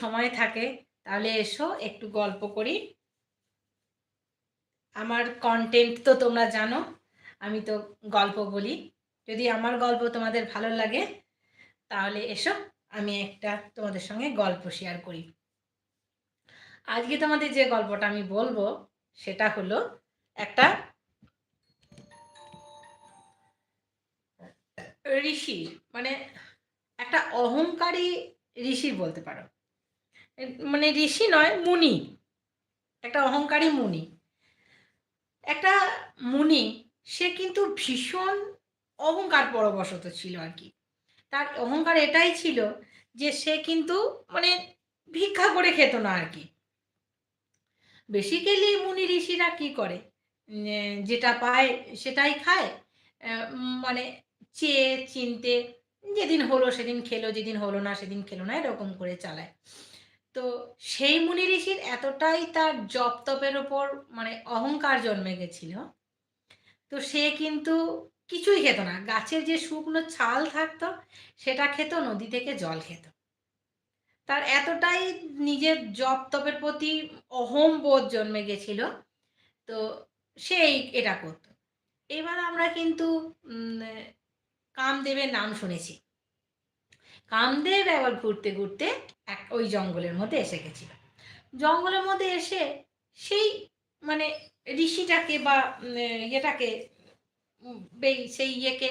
সময় থাকে, তাহলে এসো, একটু গল্প করি। আমার কন্টেন্ট তো তোমরা জানো, আমি তো গল্প বলি। যদি আমার গল্প তোমাদের ভালো লাগে, তাহলে এসো, আমি একটা তোমাদের সঙ্গে গল্প শেয়ার করি। আজকে তোমাদের যে গল্পটা আমি বলব, সেটা হলো একটা ঋষির মানে একটা অহংকারী ঋষির বলতে পারো। মানে ঋষি নয়, মুনি। একটা অহংকারী মুনি। একটা মুনি, সে কিন্তু ভীষণ অহংকার পরবশত ছিল আর কি। তার অহংকার এটাই ছিল যে সে কিন্তু মানে ভিক্ষা করে খেত না আর কি। বেসিক্যালি মুনি ঋষিরা কি করে? যেটা পায় সেটাই খায়। মানে চেয়ে, চিনতে, যেদিন হলো সেদিন খেলো, যেদিন হলো না সেদিন খেলো না, এরকম করে চালায়। তো সেই মুনি ঋষির এতটাই তার জপ তপের ওপর মানে অহংকার জন্মে গেছিল। তো সে কিন্তু কিছুই খেত না। গাছের যে শুকনো ছাল থাকতো, সেটা খেত, নদী থেকে জল খেত। তার এতটাই নিজের জপ তপের প্রতি অহম বোধ জন্মে গেছিল, তো সেই এটা করত। এবার আমরা কিন্তু কামদেবের নাম শুনেছি। কামদেব একবার ঘুরতে ঘুরতে এক, ওই জঙ্গলের মধ্যে এসে গেছিল। জঙ্গলের মধ্যে এসে সেই মানে ঋষিটাকে বা ইয়েটাকে সেই ইয়েকে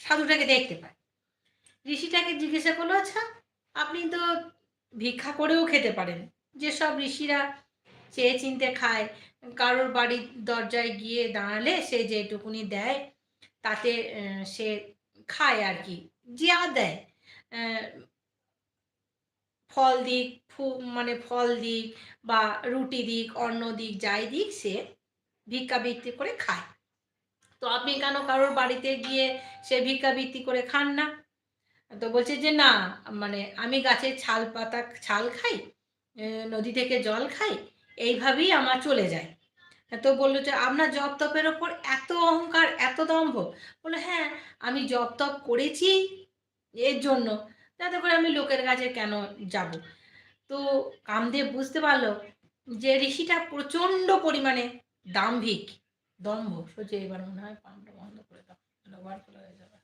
সাধুটাকে দেখতে পায়। ঋষিটাকে জিজ্ঞাসা করল আচ্ছা আপনি তো ভিক্ষা করেও খেতে পারেন। যেসব ঋষিরা চেয়ে চিনতে খায়, কারোর বাড়ির দরজায় গিয়ে দাঁড়ালে সে যেটুকুনি দেয়, তাতে সে খায় আর কি। যা দেয়। ফল দিক, ফু মানে ফল দিক বা রুটি দিক অন্য দিক, যাই দিক সে ভিক্ষা বৃত্তি করে খায়। তো আপনি কেন কারোর বাড়িতে গিয়ে সে ভিক্ষা বৃত্তি করে খান না? তো বলছে যে না মানে আমি গাছের ছাল পাতা, ছাল খাই নদী থেকে জল খাই, এইভাবেই আমার চলে যায়। তো বলল যে আপনার জপ তপের ওপর এত অহংকার, এত দম্ভ। বলল হ্যাঁ আমি জপ তপ করেছি এর জন্য। যাতে করে আমি লোকের কাছে কেন যাব? তো কামদেব বুঝতে পারল যে ঋষিটা প্রচণ্ড পরিমাণে দাম্ভিক। দম্ভ সোচে এবার মনে হয় পানটা বন্ধ করে দাও হয়ে যাবে।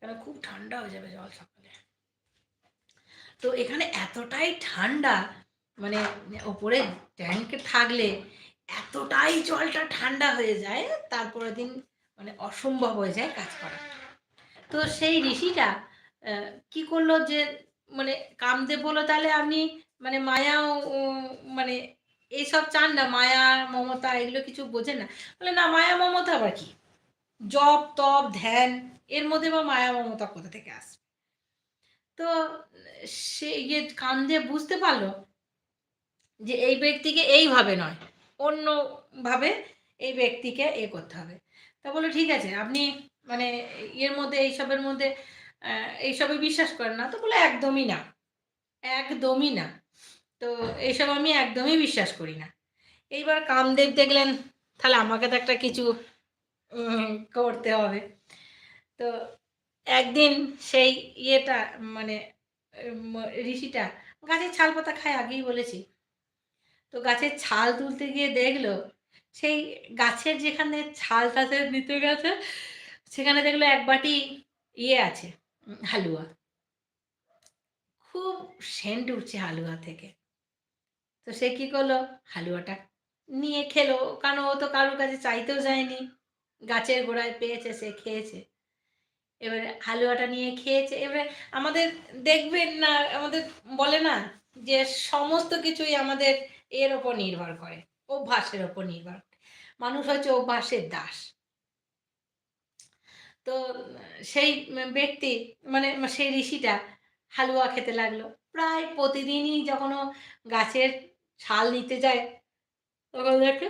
কেন খুব ঠান্ডা হয়ে যাবে জল সকালে। তো এখানে এতটাই ঠান্ডা মানে ওপরে ট্যাঙ্কে থাকলে এতটাই জলটা ঠান্ডা হয়ে যায়, তারপরের দিন মানে অসম্ভব হয়ে যায় কাজ করা। তো সেই ঋষিটা কি করল যে মানে কামদেব বলো তাহলে আপনি মানে মায়া মানে এইসব চান না, মায়া, মমতা এগুলো কিছু বোঝেন না। বলে, না, মায়া, মমতা আবার কি? জপ, তপ, ধ্যান, এর মধ্যে বা মায়া, মমতা কোথা থেকে আসবে? তো সে ইয়ে কামদেব বুঝতে পারল যে এই ব্যক্তিকে এইভাবে নয়, অন্যভাবে এই ব্যক্তিকে এ করতে হবে। তা বলে ঠিক আছে, আপনি মানে এর মধ্যে, এইসবের মধ্যে এইসবে বিশ্বাস করেন না। তো বলে, একদমই না। একদমই না। তো এইসব আমি একদমই বিশ্বাস করি না। এইবার কামদেব দেখলেন, তাহলে আমাকে তো একটা কিছু করতে হবে। তো একদিন সেই ইয়েটা মানে ঋষিটা গাছের ছাল পাতা খায় আগেই বলেছি। তো গাছের ছাল তুলতে গিয়ে দেখল, সেই গাছের যেখানে ছাল টাছে নিতে গেছে সেখানে দেখল এক বাটি ইয়ে আছে হালুয়া। খুব সেন্ট উঠছে হালুয়া থেকে। তো সে কি করল? হালুয়াটা নিয়ে খেলো, কারণ ও তো কারোর কাছে চাইতেও যায়নি। গাছের গোড়ায় পেয়েছে, সে খেয়েছে। এবারে হালুয়াটা নিয়ে খেয়েছে। এবারে আমাদের দেখবেন না, আমাদের বলে না যে সমস্ত কিছুই আমাদের এর ওপর নির্ভর করে, অভ্যাসের ওপর নির্ভর মানুষ হচ্ছে অভ্যাসের দাস। তো সেই ব্যক্তি মানে সেই ঋষিটা হালুয়া খেতে লাগল। প্রায় প্রতিদিনই যখন গাছের ছাল নিতে যায়, তখন দেখে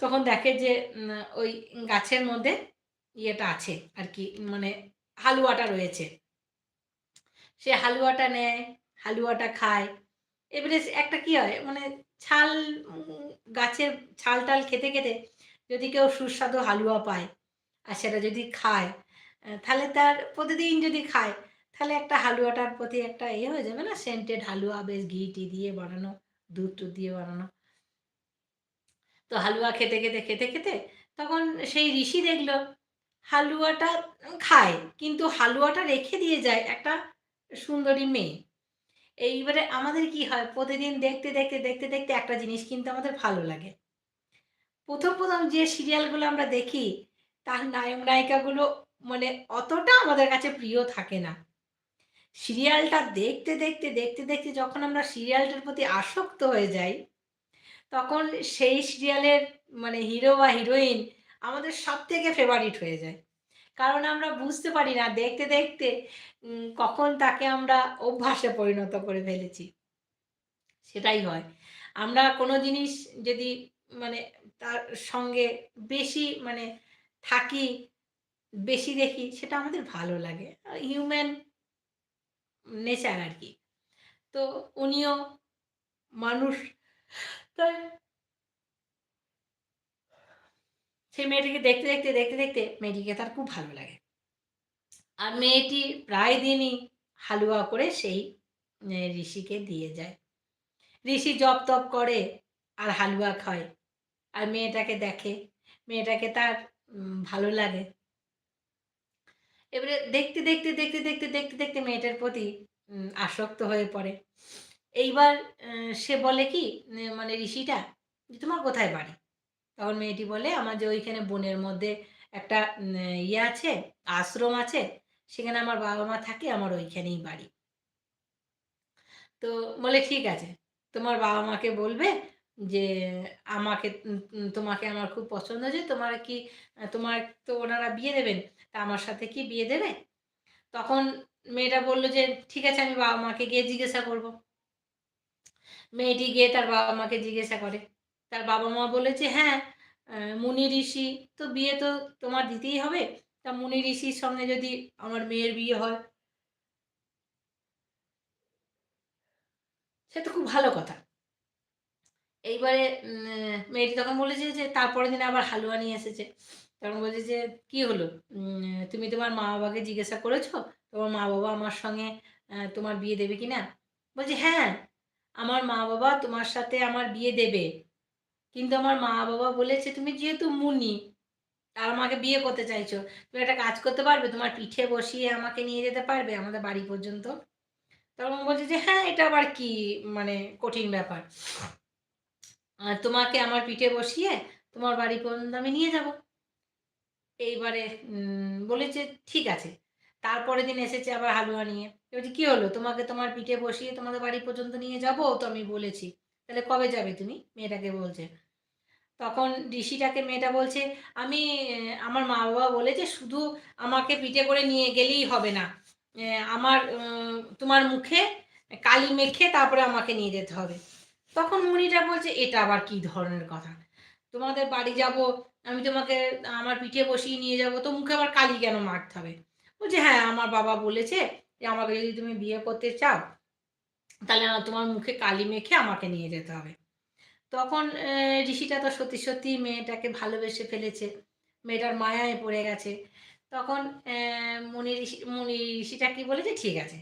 তখন দেখে যে ওই গাছের মধ্যে ইয়েটা আছে আর কি মানে হালুয়াটা রয়েছে। সে হালুয়াটা নেয়, হালুয়াটা খায়। এবারে একটা কি হয় মানে ছাল গাছের ছাল টাল খেতে খেতে যদি কেউ সুস্বাদু হালুয়া পায় আর সেটা যদি খায় তাহলে তার প্রতিদিন যদি খায়, তাহলে একটা হালুয়াটার প্রতি একটা এ হয়ে যাবে না সেন্টেড হালুয়া বেশ ঘি টি দিয়ে বানানো, দুধ টুধ দিয়ে বানানো। তো হালুয়া খেতে খেতে খেতে খেতে তখন সেই ঋষি দেখল হালুয়াটা খায়, কিন্তু হালুয়াটা রেখে দিয়ে যায় একটা সুন্দরী মেয়ে। এইবারে আমাদের কি হয়? প্রতিদিন দেখতে দেখতে দেখতে দেখতে একটা জিনিস কিন্তু আমাদের ভালো লাগে। প্রথম প্রথম যে সিরিয়ালগুলো আমরা দেখি, তার নায়ক নায়িকাগুলো মানে অতটা আমাদের কাছে প্রিয় থাকে না। সিরিয়ালটা দেখতে দেখতে দেখতে দেখতে যখন আমরা সিরিয়ালটার প্রতি আসক্ত হয়ে যাই, তখন সেই সিরিয়ালের মানে হিরো বা হিরোইন আমাদের সব থেকে ফেভারিট হয়ে যায়। কারণ আমরা বুঝতে পারি না, দেখতে দেখতে কখন তাকে আমরা অভ্যাসে পরিণত করে ফেলেছি। সেটাই হয়। আমরা কোনো জিনিস যদি মানে তার সঙ্গে বেশি মানে থাকি, বেশি দেখি, সেটা আমাদের ভালো লাগে। হিউম্যান নেচার আর কি তো উনিও মানুষ। তাই সেই মেয়েটিকে দেখতে দেখতে দেখতে দেখতে মেয়েটিকে তার খুব ভালো লাগে। আর মেয়েটি প্রায় দিনই হালুয়া করে সেই ঋষিকে দিয়ে যায়। ঋষি জপ তপ করে আর হালুয়া খায়। আর মেয়েটাকে দেখে, মেয়েটাকে তার ভালো লাগে। এবারে দেখতে দেখতে দেখতে দেখতে দেখতে দেখতে মেয়েটার প্রতি আসক্ত হয়ে পড়ে। এইবার সে বলে কি মানে ঋষিটা, যে তোমার কোথায় বাড়ি? তখন মেয়েটি বলে, আমার যে ওইখানে বনের মধ্যে একটা ইয়ে আছে, আশ্রম আছে, সেখানে আমার বাবা মা থাকে, আমার ওইখানেই বাড়ি। তো বলে, ঠিক আছে, তোমার বাবা মাকে বলবে যে আমাকে তোমাকে আমার খুব পছন্দ হয়েছে, তোমার কি তোমার তো ওনারা বিয়ে দেবেন, তা আমার সাথে কি বিয়ে দেবে? তখন মেয়েটা বলল যে, ঠিক আছে, আমি বাবা মাকে গিয়ে জিজ্ঞাসা করব। মেয়েটি গিয়ে তার বাবা মাকে জিজ্ঞাসা করে। তার বাবা মা বলেছে হ্যাঁ মুনি ঋষি, তো বিয়ে তো তোমার দিতেই হবে। তা মুনি ঋষির সঙ্গে যদি আমার মেয়ের বিয়ে হয়? সে তো খুব ভালো কথা। এইবারে মেয়েটি তখন বলেছে যে তারপরের দিন আবার হালুয়া নিয়ে এসেছে। তখন বলছে যে, কি হলো? তুমি তোমার মা বাবাকে জিজ্ঞাসা করেছ? তোমার মা বাবা আমার সঙ্গে তোমার বিয়ে দেবে কি না বলছে হ্যাঁ আমার মা বাবা তোমার সাথে আমার বিয়ে দেবে। কিন্তু আমার মা বাবা বলেছে, তুমি যেহেতু মুনি আর আমাকে বিয়ে করতে চাইছো, তুমি একটা কাজ করতে পারবে? তোমার পিঠে বসিয়ে আমাকে নিয়ে যেতে পারবে, আমাদের বাড়ি পর্যন্ত? তখন বলছে যে হ্যাঁ এটা আবার কি মানে কঠিন ব্যাপার। তোমাকে আমার পিঠে বসিয়ে তোমার বাড়ি পর্যন্ত আমি নিয়ে যাব। এইবারে বলেছে, ঠিক আছে। তারপরে দিন এসেছে আবার হালুয়া নিয়ে। বলছি কী হলো? তোমাকে তোমার পিঠে বসিয়ে তোমাদের বাড়ি পর্যন্ত নিয়ে যাব তো আমি বলেছি। তাহলে কবে যাবে তুমি? মেয়েটাকে বলছে। তখন ঋষিটাকে মেয়েটা বলছে, আমি, আমার মা বাবা বলেছে শুধু আমাকে পিঠে করে নিয়ে গেলেই হবে না। আমার তোমার মুখে কালি মেখে তারপরে আমাকে নিয়ে যেতে হবে। তখন মুনিটা বলছে, এটা আবার কি ধরনের কথা? তোমাদের বাড়ি যাব, আমি তোমাকে আমার পিঠে বসিয়ে নিয়ে যাব, তো মুখে আবার কালি কেন মারতে হবে? বলছে হ্যাঁ আমার বাবা বলেছে যে, আমাকে যদি তুমি বিয়ে করতে চাও, তাহলে তোমার মুখে কালি মেখে আমাকে নিয়ে যেতে হবে। তখন ঋষিটা তো সত্যি সত্যি মেয়েটাকে ভালোবেসে ফেলেছে, মেয়েটার মায়ায় পড়ে গেছে। তখন মুনি ঋষি, মুনি ঋষিটা কি বলেছে, ঠিক আছে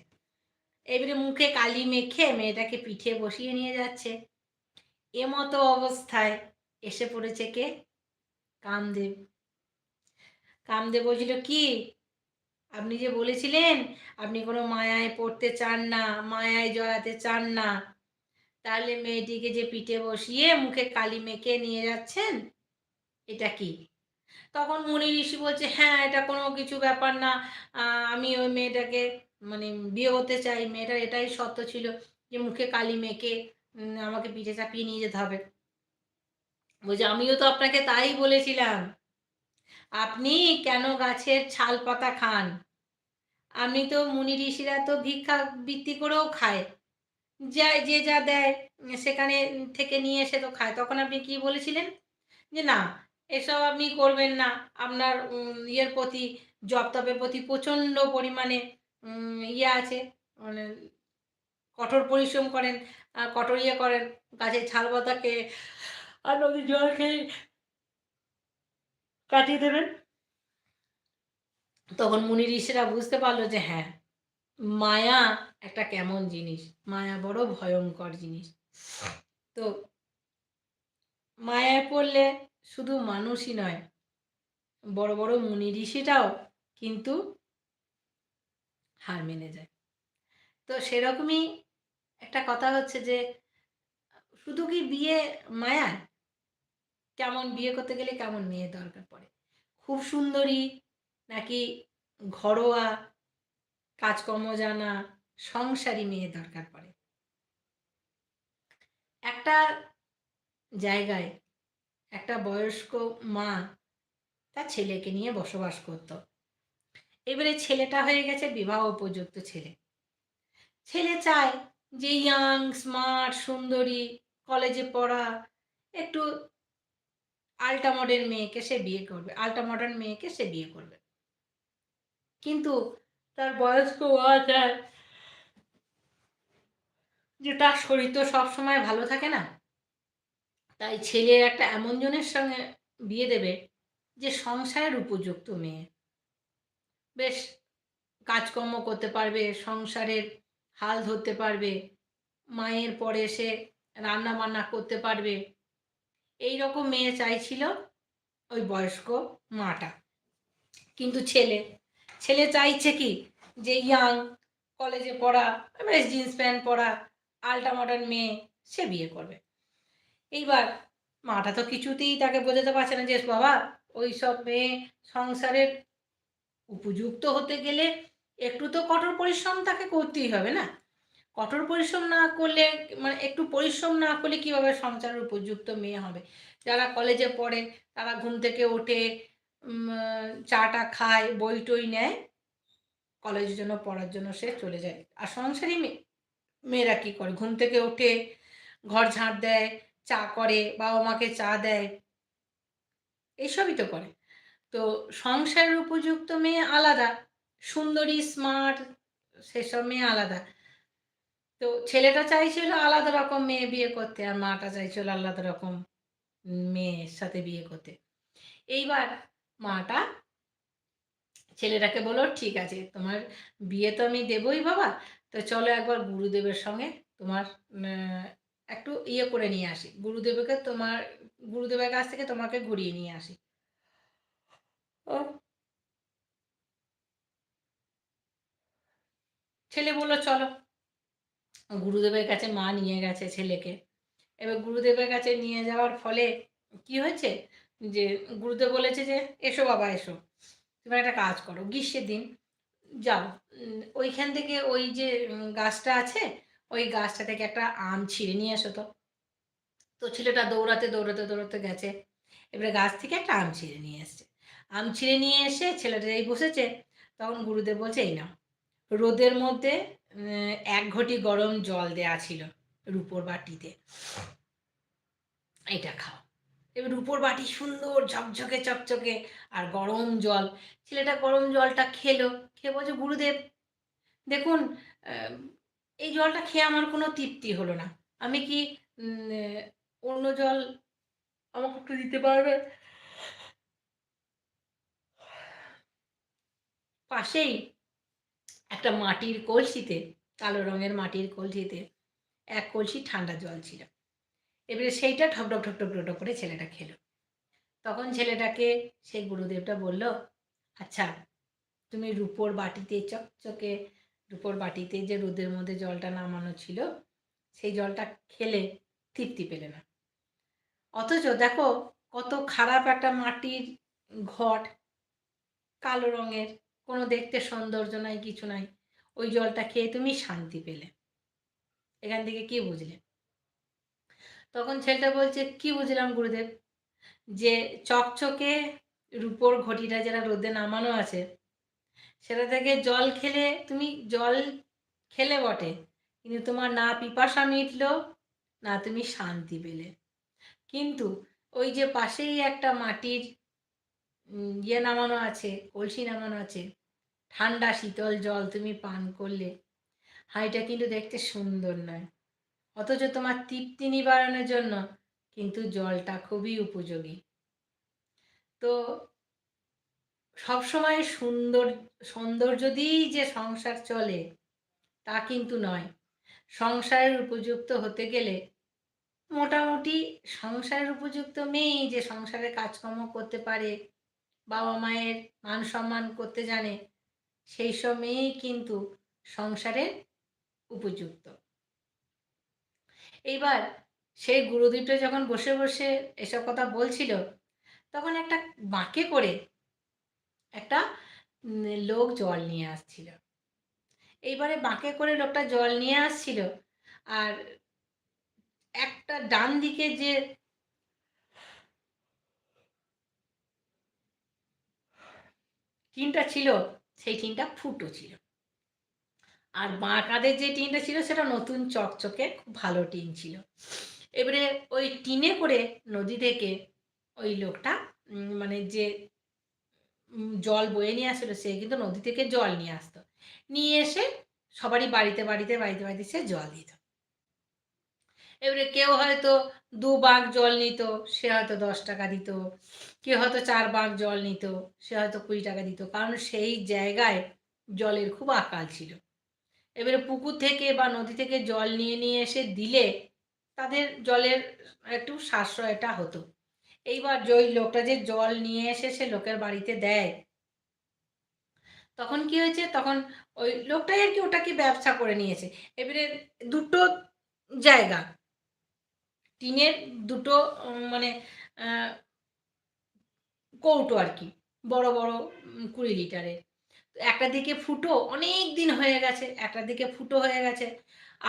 এবারে মুখে কালি মেখে মেয়েটাকে পিঠে বসিয়ে নিয়ে যাচ্ছে। এমতো অবস্থায় এসে পড়েছে কে? কামদেব। কামদেব বলছিল, কি? আপনি যে বলেছিলেন আপনি কোনো মায়ায় পড়তে চান না, মায়ায় জড়াতে চান না, তাহলে মেয়েটিকে যে পিঠে বসিয়ে মুখে কালি মেখে নিয়ে যাচ্ছেন, এটা কি? তখন মুনি ঋষি বলছে হ্যাঁ এটা কোনো কিছু ব্যাপার না। আমি ওই মেয়েটাকে মানে বিয়ে হতে চাই, মেয়েটার এটাই সত্য ছিল যে মুখে কালি মেখে আমাকে পিঠে চাপিয়ে নিয়ে যেতে হবে। বলছে, আমিও তো আপনাকে তাই বলেছিলাম, আপনি কেন গাছের ছাল পাতা খান? আপনি তো মুনি ঋষিরা তো ভিক্ষা বৃত্তি করেও খায় যা যে যা দেয়, সেখানে থেকে নিয়ে এসে তো খায়। তখন আপনি কি বলেছিলেন? যে, না, এসব আপনি করবেন না। আপনার ইয়ের প্রতি, জব তপের প্রতি প্রচণ্ড পরিমাণে ইয়ে আছে মানে কঠোর পরিশ্রম করেন কঠোর ইয়ে করেন, গাছের ছাল পাতাকে আর নদীর জল খেয়ে কাটিয়ে দেবেন। তখন মুনি ঋষিরা বুঝতে পারল যে হ্যাঁ মায়া একটা কেমন জিনিস, মায়া বড় ভয়ঙ্কর জিনিস। তো মায়ায় পড়লে শুধু মানুষই নয়, বড় বড় মুনি ঋষিটাও কিন্তু হার মেনে যায়। তো সেরকমই একটা কথা হচ্ছে যে, শুধু কি বিয়ে মায়ার? কেমন বিয়ে করতে গেলে কেমন মেয়ে দরকার পড়ে? খুব সুন্দরী, নাকি ঘরোয়া, কাজকর্ম জানা, সংসারী মেয়ে দরকার পড়ে? একটা জায়গায় একটা বয়স্ক মা তার ছেলেকে নিয়ে বসবাস করত। এবারে ছেলেটা হয়ে গেছে বিবাহ উপযুক্ত ছেলে। ছেলে চায় যে ইয়াং স্মার্ট সুন্দরী কলেজে পড়া, একটু আল্টা মডার্ন মেয়েকে সে বিয়ে করবে আল্টা মডার্ন মেয়েকে সে বিয়ে করবে। কিন্তু তার বয়স্ক হওয়া যায় যে তার শরীর তো সবসময় ভালো থাকে না, তাই ছেলে একটা এমন জনের সঙ্গে বিয়ে দেবে যে সংসারের উপযুক্ত মেয়ে। বেশ কাজকর্ম করতে পারবে, সংসারের হাল ধরতে পারবে, মায়ের পরে এসে রান্না বান্না করতে পারবে। এই রকম মেয়ে চাইছিল ওই বয়স্ক মাটা। কিন্তু ছেলে ছেলে চাইছে কি যে ইয়াং কলেজে পড়া, বেশ জিন্স প্যান্ট পরা আল্টা মডার্ন মেয়ে সে বিয়ে করবে। এইবার মাটা তো কিছুতেই তাকে বোঝাতে পারছে না যে, বাবা ওই সব মেয়ে সংসারের উপযুক্ত হতে গেলে একটু তো কঠোর পরিশ্রম তাকে করতেই হবে না? কঠোর পরিশ্রম না করলে মানে একটু পরিশ্রম না করলে কীভাবে সংসারের উপযুক্ত মেয়ে হবে? যারা কলেজে পড়ে, তারা ঘুম থেকে ওঠে চাটা খায়, বই টই নেয় কলেজের জন্য, পড়ার জন্য সে চলে যায়। আর সংসারী মেয়েরা কী করে? ঘুম থেকে ওঠে, ঘর ঝাঁট দেয়, চা করে বাবা মাকে চা দেয়, এইসবই তো করে। তো সংসারের উপযুক্ত মেয়ে আলাদা, সুন্দরী স্মার্ট সেসব মেয়ে আলাদা। তো ছেলেটা চাইছিল আলাদা রকম মেয়ে বিয়ে করতে আর মাটা চাইছিল আলাদা রকম মেয়ের সাথে বিয়ে করতে। এইবার মাটা ছেলেটাকে বলো ঠিক আছে, তোমার বিয়ে তো আমি দেবই বাবা, তো চলো একবার গুরুদেবের সঙ্গে তোমার একটু ইয়ে করে নিয়ে আসি। গুরুদেবকে তোমার, গুরুদেবের কাছ থেকে তোমাকে ঘুরিয়ে নিয়ে আসি। ছেলে বলল, চলো। গুরুদেবের কাছে মা নিয়ে গেছে ছেলেকে। এবার গুরুদেবের কাছে নিয়ে যাওয়ার ফলে কি হয়েছে? যে গুরুদেব বলেছে যে, এসো বাবা, এসো। তুমি একটা কাজ করো, গ্রীষ্মের দিন যাও। ওইখান থেকে ওই যে গাছটা আছে, ওই গাছটা থেকে একটা আম ছিঁড়ে নিয়ে এসো তো। তো ছেলেটা দৌড়াতে দৌড়াতে দৌড়াতে গেছে। এবারে গাছ থেকে একটা আম ছিঁড়ে নিয়ে এসছে। আম ছিঁড়ে নিয়ে এসে ছেলেটা এই বসেছে, তখন গুরুদেব বলছে, এই না রোদের মধ্যে এক ঘটি গরম জল দেয়া ছিল রুপোর বাটিতে। এটা খাও। এবার রুপোর বাটি সুন্দর ঝকঝকে চকচকে আর গরম জল। ছেলেটা গরম জলটা খেলো, খেয়ে বলছে, গুরুদেব, দেখুন এই জলটা খেয়ে আমার কোনো তৃপ্তি হলো না। আমি কি অন্য জল আমাকে একটু দিতে পারবে? পাশেই একটা মাটির কলসিতে, কালো রঙের মাটির কলসিতে এক কলসি ঠান্ডা জল ছিল। এবারে সেইটা ঠকঢক ঠকঢক ঠকঢক করে ছেলেটা খেলো। তখন ছেলেটাকে সেই গুরুদেবটা বলল আচ্ছা তুমি রুপোর বাটিতে, চকচকে রুপোর বাটিতে যে রোদের মধ্যে জলটা নামানো ছিল, সেই জলটা খেলে তৃপ্তি পেলে না। অথচ দেখো কত খারাপ একটা মাটির ঘট, কালো রঙের কোনো দেখতে সৌন্দর্য নাই, কিছু নাই। ওই জলটা খেয়ে তুমি শান্তি পেলে। এখান থেকে কি বুঝলে? তখন ছেলেটা বলছে, কি বুঝলাম গুরুদেব? যে চকচকে রূপোর ঘটিটা যারা রোদে নামানো আছে, সেটা থেকে জল খেলে, তুমি জল খেলে বটে, কিন্তু তোমার না পিপাসা মিটলো, না তুমি শান্তি পেলে। কিন্তু ওই যে পাশেই একটা মাটির ইয়ে নামানো আছে, কলসি নামানো আছে ঠান্ডা, শীতল জল তুমি পান করলে হাঁড়িটা কিন্তু দেখতে সুন্দর নয়। অথচ তোমার তৃপ্তি নিবারণের জন্য কিন্তু জলটা খুবই উপযোগী। তো সবসময় সুন্দর সৌন্দর্য দিয়েই যে সংসার চলে তা কিন্তু নয়। সংসারের উপযুক্ত হতে গেলে মোটামুটি সংসারের উপযুক্ত মেয়েই যে সংসারে কাজকর্ম করতে পারে, বাবা মায়ের মান সম্মান করতে জানে সেই সব মেয়েই কিন্তু সংসারের উপযুক্ত। এইবার সেই গুরুদীপটা যখন বসে বসে এসব কথা বলছিল, তখন একটা বাঁকে করে একটা লোক জল নিয়ে আসছিল। এইবারে বাঁকে করে লোকটা জল নিয়ে আসছিল আর একটা ডান দিকে যে টিনটা ছিল সেই টিনটা ফুটো ছিল। আর বাঁ কাঁধের যে টিনটা ছিল, সেটা নতুন চকচকে খুব ভালো টিন ছিল। এবারে ওই টিনে করে নদী থেকে ওই লোকটা মানে যে জল বয়ে নিয়ে আসলো সে কিন্তু নদী থেকে জল নিয়ে আসতো। নিয়ে এসে সবারই বাড়িতে বাড়িতে বাড়িতে বাড়িতে সে জল দিত। এবারে কেউ হয়তো দু বাঘ জল নিত, সে হয়তো দশ টাকা দিত। কেউ হয়তো চার বাঘ জল নিত, সে হয়তো কুড়ি টাকা দিত। কারণ সেই জায়গায় জলের খুব আকাল ছিল। এবারে পুকুর থেকে বা নদী থেকে জল নিয়ে নিয়ে এসে দিলে তাদের জলের একটু সাশ্রয়টা হতো। এইবার ওই লোকটা যে জল নিয়ে এসে সে লোকের বাড়িতে দেয়, তখন কি হয়েছে? তখন ওই লোকটাই আর কি ওটাকে ব্যবসা করে নিয়েছে। এবারে দুটো জায়গা টিনের দুটো মানে কৌটো আর কি, বড় বড় কুড়ি লিটারের। একটা দিকে ফুটো অনেক দিন হয়ে গেছে, একটা দিকে ফুটো হয়ে গেছে,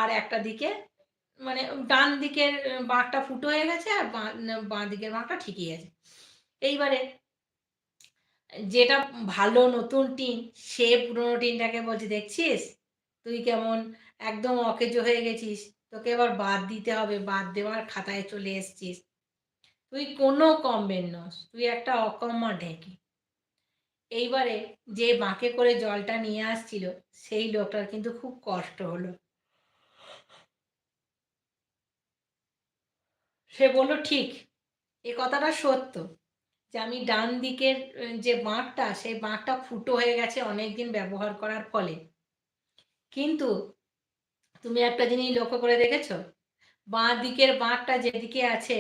আর একটা দিকে মানে ডান দিকের বাঁকটা ফুটো হয়ে গেছে, আর বাঁ দিকের বাঁকটা ঠিকই আছে। এইবারে, যেটা ভালো নতুন টিন, সে পুরনো টিনটাকে বলছে, দেখছিস? তুই কেমন একদম অকেজো হয়ে গেছিস। তোকে এবার বাদ দিতে হবে, বাদ দেওয়ার খাতায় চলে এসছিস। তুই কোনো কমবেন নস, তুই একটা অকম্মা ঢেঁকি। এইবারে যে বাঁকে করে জলটা নিয়ে আসছিল, সেই লোকটার কিন্তু খুব কষ্ট হলো। সে বলল, ঠিক, এ কথাটা সত্য যে আমি ডান দিকের যে বাঁকটা, সেই বাঁকটা ফুটো হয়ে গেছে অনেক দিন ব্যবহার করার ফলে। কিন্তু তুমি একটা জিনিস লক্ষ্য করে দেখেছ? বাঁ দিকের বাঁকটা যেদিকে আছে,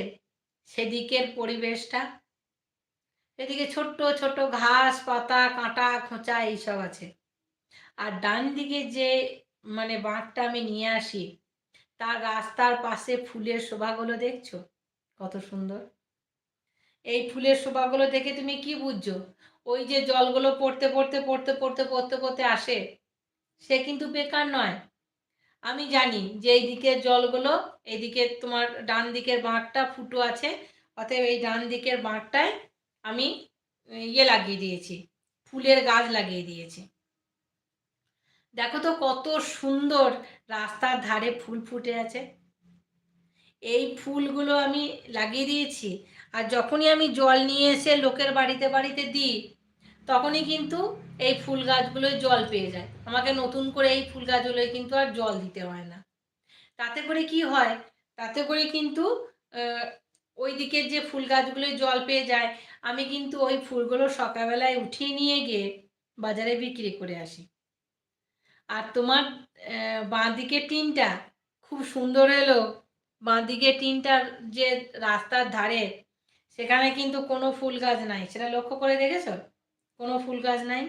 সেদিকের পরিবেশটা? এদিকে ছোট্ট ছোট্ট ঘাস, পাতা, কাঁটা, খোঁচা এইসব আছে। আর ডান দিকে যে মানে বাঁকটা আমি নিয়ে আসি, তার রাস্তার পাশে ফুলের শোভাগুলো দেখছ? কত সুন্দর। এই ফুলের শোভাগুলো দেখে তুমি কি বুঝছ? ওই যে জলগুলো পড়তে পড়তে পড়তে পড়তে পড়তে পড়তে আসে, সে কিন্তু বেকার নয়। আমি জানি যে এই দিকের জলগুলো এদিকে তোমার ডান দিকের বাঁকটা ফুটো আছে, অতএব এই ডান দিকের বাঁকটায় আমি ইয়ে লাগিয়ে দিয়েছি, ফুলের গাছ লাগিয়ে দিয়েছি। দেখো তো কত সুন্দর রাস্তার ধারে ফুল ফুটে আছে। এই ফুলগুলো আমি লাগিয়ে দিয়েছি, আর যখনই আমি জল নিয়ে এসে লোকের বাড়িতে বাড়িতে দিই তখনই কিন্তু এই ফুল গাছগুলোয় জল পেয়ে যায়। আমাকে নতুন করে এই ফুল গাছগুলোয় কিন্তু আর জল দিতে হয় না। তাতে করে কি হয়? তাতে করে কিন্তু ওই দিকের যে ফুল গাছগুলোয় জল পেয়ে যায়, আমি কিন্তু ওই ফুলগুলো সকালবেলায় উঠিয়ে নিয়ে গিয়ে বাজারে বিক্রি করে আসি। আর তোমার বাঁ দিকের টিনটা খুব সুন্দর এলো। বাঁ দিকের টিনটার যে রাস্তার ধারে, সেখানে কিন্তু কোনো ফুল গাছ নাই। সেটা লক্ষ্য করে দেখেছ? কোনো ফুল গাছ নাই।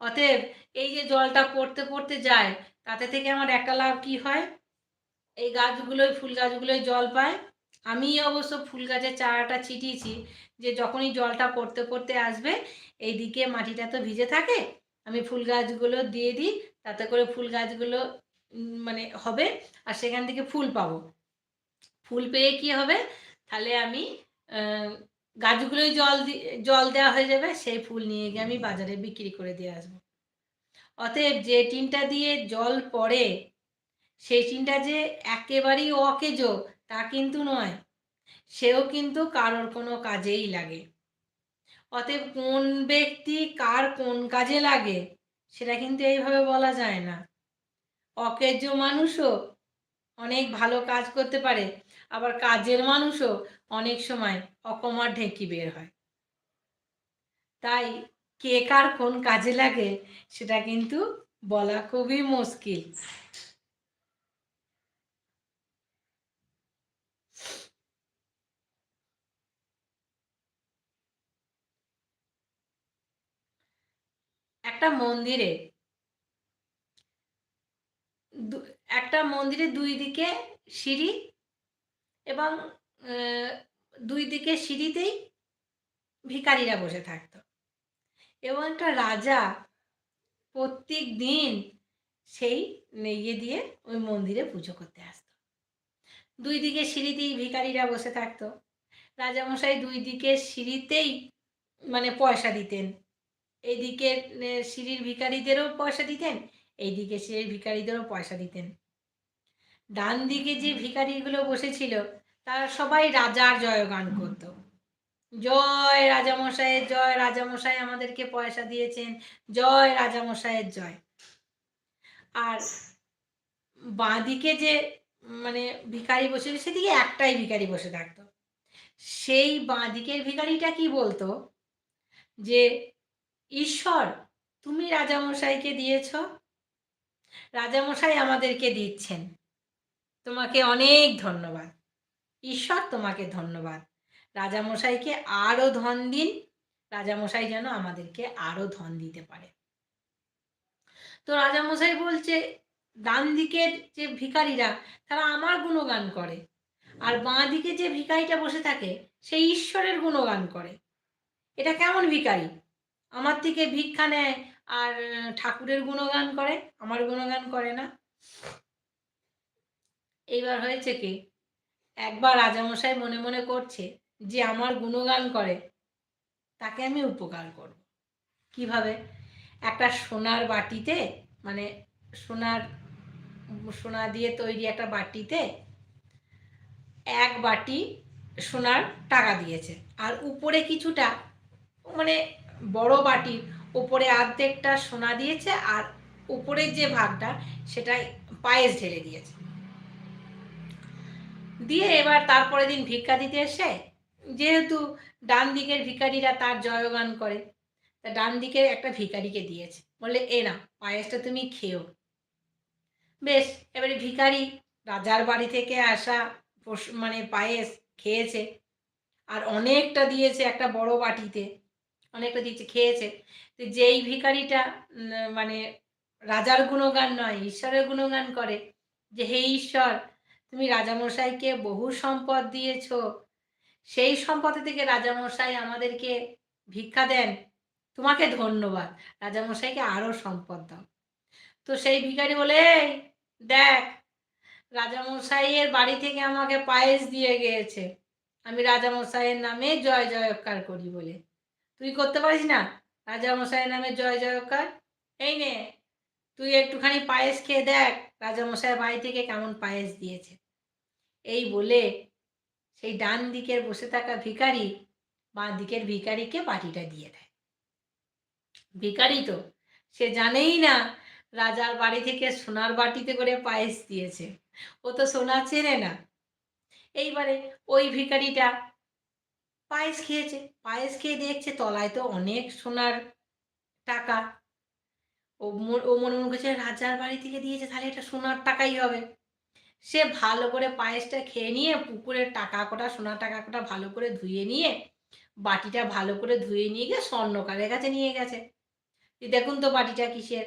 অতএব এই যে জলটা পড়তে পড়তে যায়, তাতে থেকে আমার একটা লাভ কি হয়? এই গাছগুলোই, ফুল গাছগুলোই জল পায়। আমি অবশ্য ফুল গাছের চারাটা ছিটিয়েছি যে যখনই জলটা পড়তে পড়তে আসবে এই দিকে মাটিটা তো ভিজে থাকে, আমি ফুল গাছগুলো দিয়ে দিই, তাতে করে ফুল গাছগুলো মানে হবে, আর সেখান থেকে ফুল পাবো। ফুল পেয়ে কি হবে? তাহলে আমি গাছগুলোই জল জল দেওয়া হয়ে যাবে, সেই ফুল নিয়ে গিয়ে আমি বাজারে বিক্রি করে দিয়ে আসব। অতএব যে টিনটা দিয়ে জল পড়ে, সেই টিনটা যে একেবারেই অকেজো, তা কিন্তু নয়। সেও কিন্তু কারোর কোনো কাজেই লাগে। অতএব কোন ব্যক্তি কার কোন কাজে লাগে, সেটা কিন্তু এইভাবে বলা যায় না। অকেজ মানুষও অনেক ভালো কাজ করতে পারে আবার কাজের মানুষও অনেক সময় অকমার ঢেঁকি বের হয়। তাই কে কার কোন কাজে লাগে সেটা কিন্তু বলা খুবই মুশকিল। একটা মন্দিরে একটা মন্দিরে দুই দিকে সিঁড়ি এবং দুই দিকে সিঁড়িতেই ভিকারিরা বসে থাকতো। এবং একটা রাজা প্রত্যেক দিন সেই ইয়ে দিয়ে ওই মন্দিরে পুজো করতে আসতো। দুই দিকে সিঁড়িতেই ভিকারিরা বসে থাকতো। রাজামশাই দুই দিকে সিঁড়িতেই মানে পয়সা দিতেন। এইদিকে সিঁড়ির ভিকারিদেরও পয়সা দিতেন, এইদিকে সিঁড়ির ভিকারিদেরও পয়সা দিতেন। ডান দিকে যে ভিকারিগুলো বসেছিল, তারা সবাই রাজার জয়গান করত। জয় রাজামশাইয়ের জয়, রাজামশাই আমাদেরকে পয়সা দিয়েছেন, জয় রাজামশাইয়ের জয়। আর বাঁদিকে যে মানে ভিকারি বসে সেদিকে একটাই ভিকারি বসে থাকতো। সেই বাঁদিকের ভিকারিটা কি বলতো? যে, ঈশ্বর, তুমি রাজামশাইকে দিয়েছ, রাজামশাই আমাদেরকে দিচ্ছেন। তোমাকে অনেক ধন্যবাদ। ঈশ্বর তোমাকে ধন্যবাদ। রাজামশাইকে আরও ধন দিন। রাজামশাই যেন আমাদেরকে আরও ধন দিতে পারে। তো রাজামশাই বলছে, ডান দিকের যে ভিকারীরা তারা আমার গুণগান করে। আর বাঁ দিকে যে ভিকারিটা বসে থাকে সেই ঈশ্বরের গুণগান করে। এটা কেমন ভিকারি আমার থেকে ভিক্ষা নেয় আর ঠাকুরের গুণগান করে, আমার গুণগান করে না? এইবার হয়েছে কি? একবার রাজামশাই মনে মনে করছে যে আমার গুণগান করে, তাকে আমি উপকার করব। কীভাবে? একটা সোনার বাটিতে মানে সোনার, সোনা দিয়ে তৈরি একটা বাটিতে এক বাটি সোনার টাকা দিয়েছে। আর উপরে কিছুটা মানে বড় বাটির উপরে অর্ধেকটা সোনা দিয়েছে আর উপরের যে ভাগটা, সেটাই পায়েস ঢেলে দিয়েছে। দিয়ে এবার তারপরের দিন ভিক্ষা দিতে এসে, যেহেতু ডান দিকের ভিকারিরা তার জয়গান করে, তা ডান দিকের একটা ভিকারিকে দিয়েছে। বললে, এ না, পায়েসটা তুমি খেও। বেশ, এবারে ভিকারি রাজার বাড়ি থেকে আসা মানে পায়েস খেয়েছে, আর অনেকটা দিয়েছে একটা বড় বাটিতে, অনেকটা দিয়েছে, খেয়েছে। তো যেই ভিকারিটা মানে রাজার গুণগান নয়, ঈশ্বরের গুণগান করে, যে, হে ঈশ্বর তুমি রাজামশাইকে বহু সম্পদ দিয়েছ। সেই সম্পদ থেকে রাজামশাই আমাদেরকে ভিক্ষা দেন। তোমাকে ধন্যবাদ। রাজামশাইকে আরও সম্পদ দাও। তো সেই ভিখারি বলে দেখ, রাজামশাইয়ের বাড়ি থেকে আমাকে পায়েস দিয়ে গিয়েছে। আমি রাজামশাইয়ের নামে জয় জয়কার করি বলে। তুই করতে পারিস না? রাজামশাইয়ের নামে জয় জয়কার? এই নে, তুই একটুখানি পায়েস খেয়ে দেখ রাজামশাইয়ের বাড়ি থেকে কেমন পায়েস দিয়েছে। এই বলে সেই ডান দিকের বসে থাকা ভিকারি বাঁ দিকের ভিকারিকে বাটিটা দিয়ে দেয়। ভিকারি তো, সে জানেই না রাজার বাড়ি থেকে সোনার বাটিতে করে পায়েস দিয়েছে। ও তো সোনা চেনে না। এইবারে ওই ভিকারিটা পায়েস খেয়েছে, পায়েস খেয়ে দেখছে তলায় তো অনেক সোনার টাকা। ও ও মনে মনে করছে, রাজার বাড়ি থেকে দিয়েছে, তাহলে এটা সোনার টাকাই হবে। সে ভালো করে পায়েসটা খেয়ে নিয়ে পুকুরের টাকা কোটা সোনার টাকা কোটা ভালো করে ধুয়ে নিয়ে, বাটিটা ভালো করে ধুয়ে নিয়ে গিয়ে স্বর্ণকারের কাছে নিয়ে গেছে। দেখুন তো বাটিটা কিসের?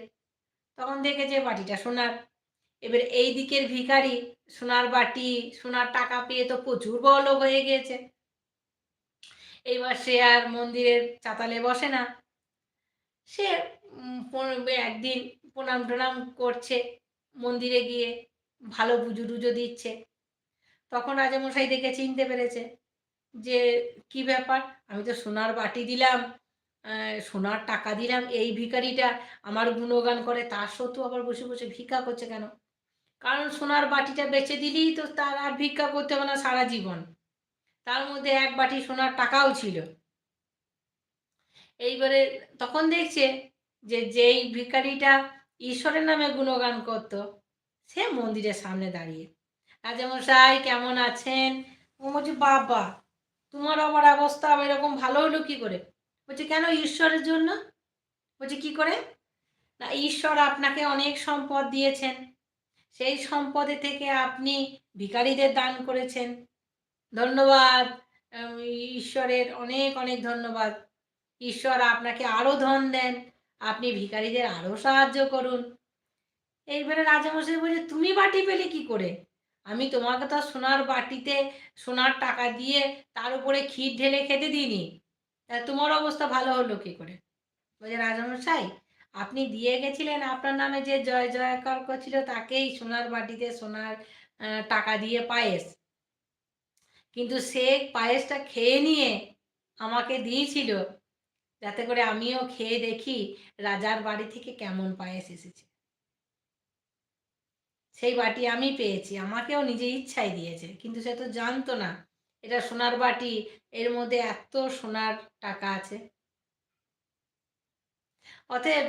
তখন দেখেছে বাটিটা সোনার। এবার এই দিকের ভিখারি সোনার বাটি, সোনার টাকা পেয়ে তো প্রচুর বড় হয়ে গিয়েছে। এইবার সে আর মন্দিরের চাতালে বসে না। সে একদিন প্রণাম টনাম করছে মন্দিরে গিয়ে। ভালো পুজো টুজো দিচ্ছে। তখন রাজামশাই দেখে চিনতে পেরেছে যে, কি ব্যাপার? আমি তো সোনার বাটি দিলাম সোনার টাকা দিলাম, এই ভিকারিটা আমার গুণগান করে তার সত্ত্বেও আবার বসে বসে ভিক্ষা করছে কেন? কারণ সোনার বাটিটা বেচে দিলেই তো তার আর ভিক্ষা করতে হবে না সারা জীবন। তার মধ্যে এক বাটি সোনার টাকাও ছিল। এইবারে তখন দেখছে যে, যেই ভিকারিটা ঈশ্বরের নামে গুণগান করত সে মন্দিরের সামনে দাঁড়িয়ে। রাজামশাই কেমন আছেন? ও বলছে, বাবা, তোমার আবার অবস্থা এরকম ভালো হলো কি করে? বলছে, কেন ঈশ্বরের জন্য? বলছে, কি করে? না, ঈশ্বর আপনাকে অনেক সম্পদ দিয়েছেন। সেই সম্পদে থেকে আপনি ভিখারিদের দান করেছেন। ধন্যবাদ। ঈশ্বরের অনেক অনেক ধন্যবাদ। ঈশ্বর আপনাকে আরও ধন দেন। আপনি ভিখারিদের আরও সাহায্য করুন। এইবারে রাজামশাই বলছে, তুমি বাটি পেলে কি করে? আমি তোমাকে তো সোনার বাটিতে, সোনার টাকা দিয়ে তার উপরে ক্ষীর ঢেলে খেতে দিইনি। তা তোমার অবস্থা ভালো হলো কি করে? বলছে, রাজামশাই, আপনি দিয়ে গেছিলেন আপনার নামে যে জয় জয়কার করছিল, তাকেই সোনার বাটিতে সোনার টাকা দিয়ে পায়েস। কিন্তু সে পায়েসটা খেয়ে নিয়ে আমাকে দিয়েছিল। যাতে করে আমিও খেয়ে দেখি রাজার বাড়ি থেকে কেমন পায়েস এসেছে। সেই বাটি আমি পেয়েছি, আমাকেও নিজে ইচ্ছাই দিয়েছে, কিন্তু সে তো জানতো না, এটা সোনার বাটি, এর মধ্যে এত সোনার টাকা আছে। অতএব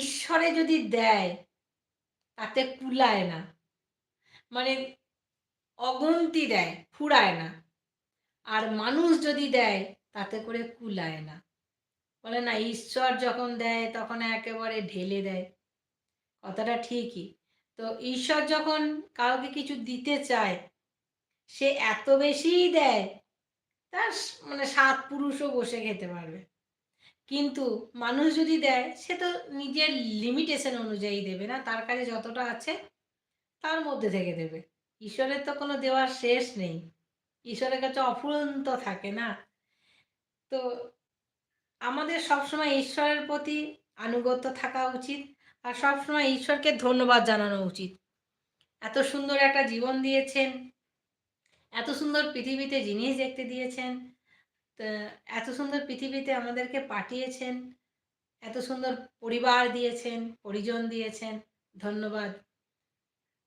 ঈশ্বরে যদি দেয়, তাতে কুলায় না মানে অগন্তি দেয়, ফুরায় না, আর মানুষ যদি দেয়, তাতে করে কুলায় না। বলে না, ঈশ্বর যখন দেয়, তখন একেবারে ঢেলে দেয়। কথাটা ঠিকই তো ঈশ্বর যখন কাউকে কিছু দিতে চায়, সে এত বেশিই দেয়, তার মানে সাত পুরুষও বসে খেতে পারবে। কিন্তু মানুষ যদি দেয়, সে তো নিজের লিমিটেশন অনুযায়ী দেবে না, তার কাছে যতটা আছে, তার মধ্যে থেকে দেবে। ঈশ্বরের তো কোনো দেওয়ার শেষ নেই। ঈশ্বরের কাছে অফুরন্ত থাকে না। তো আমাদের সবসময় ঈশ্বরের প্রতি আনুগত্য থাকা উচিত। আর সবসময় ঈশ্বরকে ধন্যবাদ জানানো উচিত। এত সুন্দর একটা জীবন দিয়েছেন, এত সুন্দর পৃথিবীতে জিনিস দেখতে দিয়েছেন এত সুন্দর পৃথিবীতে আমাদেরকে পাঠিয়েছেন, এত সুন্দর পরিবার দিয়েছেন, পরিজন দিয়েছেন, ধন্যবাদ।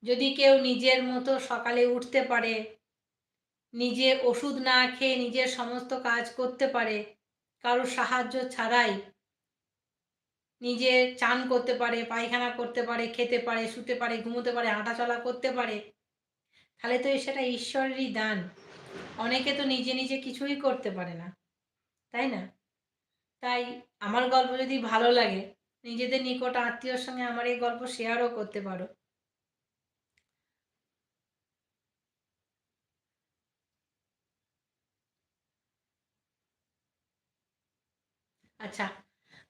যদি কেউ নিজের মতো সকালে উঠতে পারে, নিজে ওষুধ না খেয়ে নিজের সমস্ত কাজ করতে পারে কারোর সাহায্য ছাড়াই নিজে চান করতে পারে, পায়খানা করতে পারে, খেতে পারে, শুতে পারে, ঘুমোতে পারে, হাঁটাচলা করতে পারে। তাহলে তো সেটা ঈশ্বরেরই দান। অনেকে তো নিজে নিজে কিছুই করতে পারে না, তাই না? তাই আমার গল্প যদি ভালো লাগে, নিজেদের নিকট আত্মীয়র সঙ্গে আমার এই গল্প শেয়ারও করতে পারো। আচ্ছা